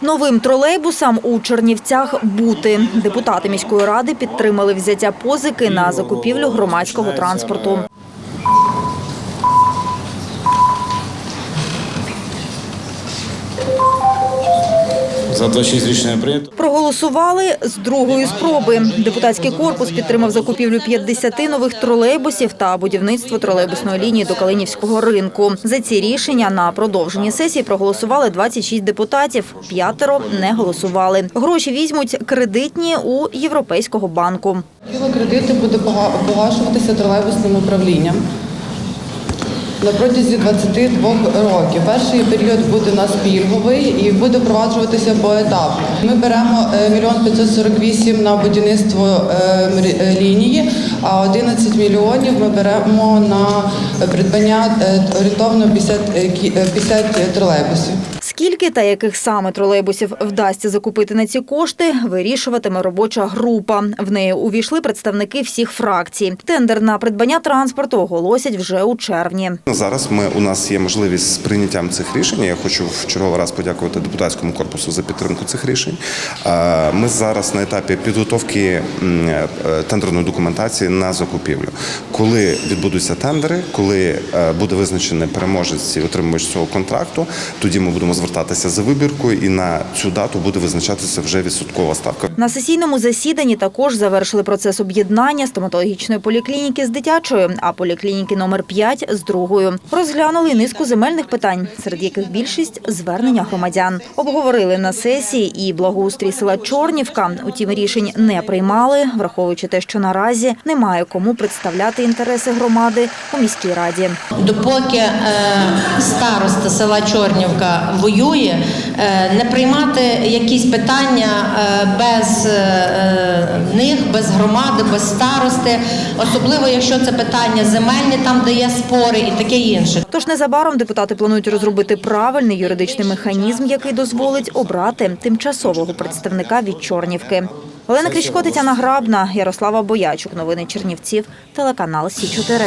Новим тролейбусам у Чернівцях бути. Депутати міської ради підтримали взяття позики на закупівлю громадського транспорту. За 26 рішення прийнято. Проголосували з другої спроби. Депутатський корпус підтримав закупівлю 50 нових тролейбусів та будівництво тролейбусної лінії до Калинівського ринку. За ці рішення на продовженні сесії проголосували 26 депутатів. П'ятеро не голосували. Гроші візьмуть кредитні у Європейського банку. Тіло кредиту буде погашуватися тролейбусним управлінням на протязі 22 років. Перший період буде у нас пільговий і буде впроваджуватися поетапно. Ми беремо е, мільйон 548 на будівництво е, е, лінії, а 11 мільйонів ми беремо на придбання орієнтовно 50, е, кі- е, 50 тролейбусів. Скільки та яких саме тролейбусів вдасться закупити на ці кошти, вирішуватиме робоча група. В неї увійшли представники всіх фракцій. Тендер на придбання транспорту оголосять вже у червні. Зараз ми у нас є можливість з прийняттям цих рішень. Я хочу в черговий раз подякувати депутатському корпусу за підтримку цих рішень. Ми зараз на етапі підготовки е, тендерної документації на закупівлю. Коли відбудуться тендери, коли е, буде визначений переможець і отримувач цього контракту, тоді ми будемо звертатися за вибіркою, і на цю дату буде визначатися вже відсоткова ставка. На сесійному засіданні також завершили процес об'єднання стоматологічної поліклініки з дитячою, а поліклініки номер 5 з другою. Розглянули низку земельних питань, серед яких більшість звернення громадян. Обговорили на сесії і благоустрій села Чорнівка. Утім, рішень не приймали, враховуючи те, що наразі немає кому представляти інтереси громади у міській раді. Допоки е, староста села Чорнівка воює, е, не приймати якісь питання е, без е, них, без громади, без старости, особливо якщо це питання земельні, там де є спори і таке інше. Тож незабаром депутати планують розробити правильний юридичний механізм, який дозволить обрати тимчасового представника від Чорнівки. Олена Крічко, Тетяна Грабна, Ярослава Боячук. Новини Чернівців, телеканал Сі 4